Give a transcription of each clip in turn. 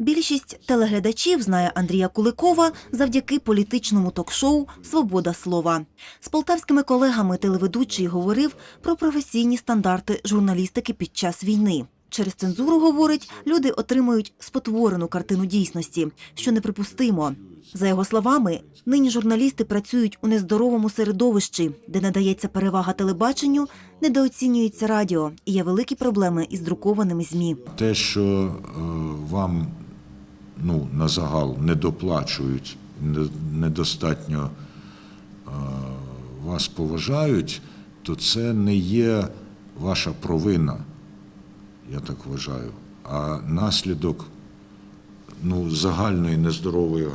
Більшість телеглядачів знає Андрія Куликова завдяки політичному ток-шоу Свобода слова. З полтавськими колегами телеведучий говорив про професійні стандарти журналістики під час війни. Через цензуру, говорить, люди отримують спотворену картину дійсності, що неприпустимо. За його словами, нині журналісти працюють у нездоровому середовищі, де надається перевага телебаченню, недооцінюється радіо і є великі проблеми із друкованими ЗМІ. Те, що е, вам ну, на загал не доплачують, не- недостатньо е, вас поважають, то це не є ваша провина, я так вважаю, а наслідок ну, загальної нездорової е,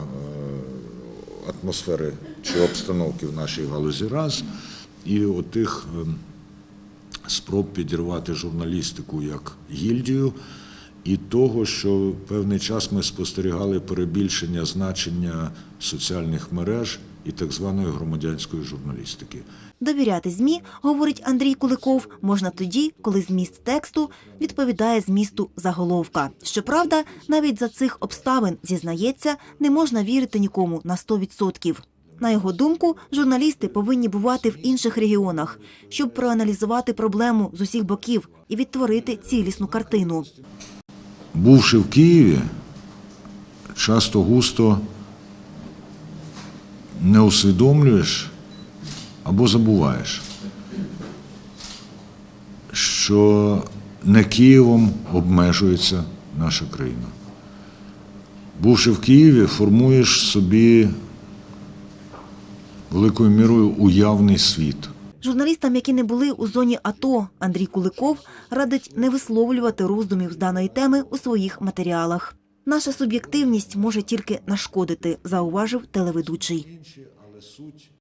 атмосфери чи обстановки в нашій галузі раз, і отих. е, спроб підірвати журналістику як гільдію, і того, що певний час ми спостерігали перебільшення значення соціальних мереж і так званої громадянської журналістики. Довіряти ЗМІ, говорить Андрій Куликов, можна тоді, коли зміст тексту відповідає змісту заголовка. Щоправда, навіть за цих обставин, зізнається, не можна вірити нікому на 100%. На його думку, журналісти повинні бувати в інших регіонах, щоб проаналізувати проблему з усіх боків і відтворити цілісну картину. Бувши в Києві, часто густо не усвідомлюєш або забуваєш, що не Києвом обмежується наша країна. Бувши в Києві, формуєш собі великою мірою уявний світ. Журналістам, які не були у зоні АТО, Андрій Куликов радить не висловлювати роздумів з даної теми у своїх матеріалах. Наша суб'єктивність може тільки нашкодити, зауважив телеведучий.